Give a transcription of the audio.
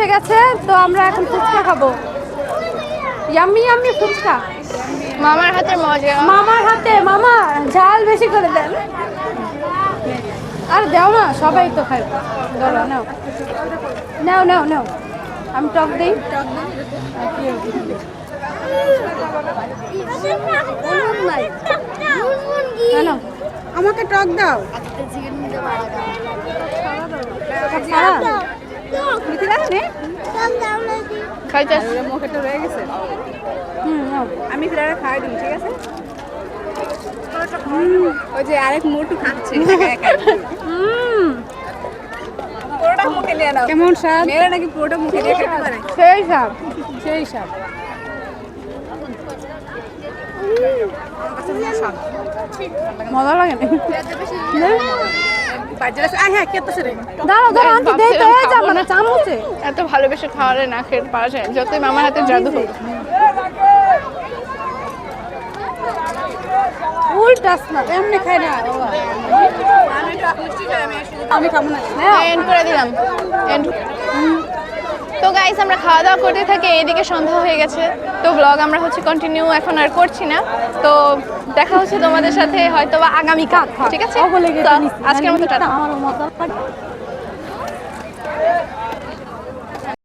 এসে গেছে তো আমরা এখন ফুচকা খাব। Yummy yummy phuchka. মামার হাতে মজা। মামার হাতে মামা ঝাল বেশি করে দেন। আর দাও না সবাই তো খাই ধরো নাও। নাও নাও নাও। আমি টক দিই। না, নাও আমাকে টক দাও মুখে তো রয়ে গেছে। হুম আমি দিই ঠিক আছে? ওই যে আরেক মোটু খাচ্ছে একা একা। পুরোটা মুখে নিয়ে নাও। কেমন স্বাদ? মেয়েরা নাকি পুরোটা মুখে নিয়ে খেতে পারে? সেই স্বাদ সেই স্বাদ। মজা লাগে না? দাঁড়াও দাঁড়াও আনতে দেই তো এই না চামচে। এত ভালোবেসে খাওয়ালে না খেয়ে পারা যায়। যতই মামার হাতে জাদু হোক। উল্টাস না এমনি খাই না। আমি টক মিষ্টি খাই আমি শুধু আমি খাব না। হ্যাঁ এন্ড করে দিলাম। এন্ড তো গাইজ আমরা খাওয়া দাওয়া করতে থাকি এইদিকে সন্ধ্যা হয়ে গেছে। তো ব্লগ আমরা হচ্ছে কন্টিনিউ এখন আর করছি না। তো দেখা হচ্ছে তোমাদের সাথে হয়তো বা আগামীকাল ঠিক আছে? আজকের মতো টাটা।